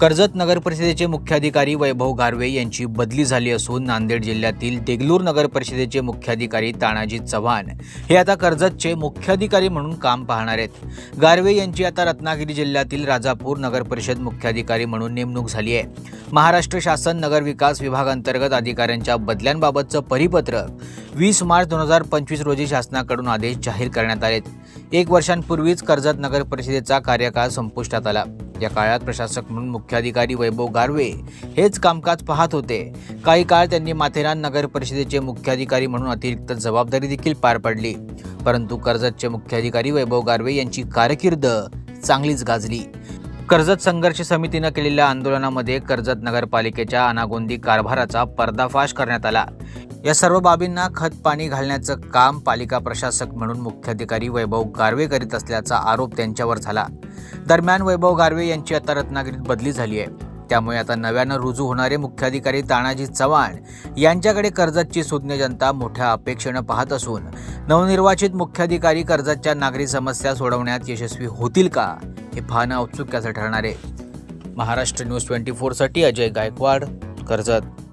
कर्जत नगर परिषदेचे मुख्याधिकारी वैभव गारवे यांची बदली झाली असून नांदेड जिल्ह्यातील देगलूर नगर परिषदेचे मुख्याधिकारी तानाजी चव्हाण हे आता कर्जतचे मुख्याधिकारी म्हणून काम पाहणार आहेत. गारवे यांची आता रत्नागिरी जिल्ह्यातील राजापूर नगर परिषद मुख्याधिकारी म्हणून नेमणूक झाली आहे. महाराष्ट्र शासन नगर विकास विभागांतर्गत अधिकाऱ्यांच्या बदल्यांबाबतचं परिपत्रक वीस मार्च दोन हजार पंचवीस रोजी शासनाकडून आदेश जाहीर करण्यात आलेत. एक वर्षांपूर्वीच कर्जत नगर परिषदेचा कार्यकाळ संपुष्टात आला. या काळात प्रशासक म्हणून मुख्याधिकारी वैभव गारवे हेच कामकाज पाहत होते. काही काळ त्यांनी माथेरान नगर परिषदेचे मुख्याधिकारी म्हणून अतिरिक्त जबाबदारी देखील पार पडली. परंतु कर्जतचे मुख्याधिकारी वैभव गारवे यांची कारकीर्द चांगलीच गाजली. कर्जत संघर्ष समितीनं केलेल्या आंदोलनामध्ये कर्जत नगरपालिकेच्या अनागोंदी कारभाराचा पर्दाफाश करण्यात आला. या सर्व बाबींना खत पाणी घालण्याचं काम पालिका प्रशासक म्हणून मुख्याधिकारी वैभव गारवे करीत असल्याचा आरोप त्यांच्यावर झाला. दरम्यान वैभव गारवे यांची आता रत्नागिरीत बदली झाली आहे. त्यामुळे आता नव्यानं रुजू होणारे मुख्याधिकारी तानाजी चव्हाण यांच्याकडे कर्जतची सुज्ञ जनता मोठ्या अपेक्षेनं पाहत असून नवनिर्वाचित मुख्याधिकारी कर्जतच्या नागरी समस्या सोडवण्यात यशस्वी होतील का हे पाहणं औत्सुक्याचं ठरणार आहे. महाराष्ट्र न्यूज ट्वेंटी फोरसाठी अजय गायकवाड कर्जत.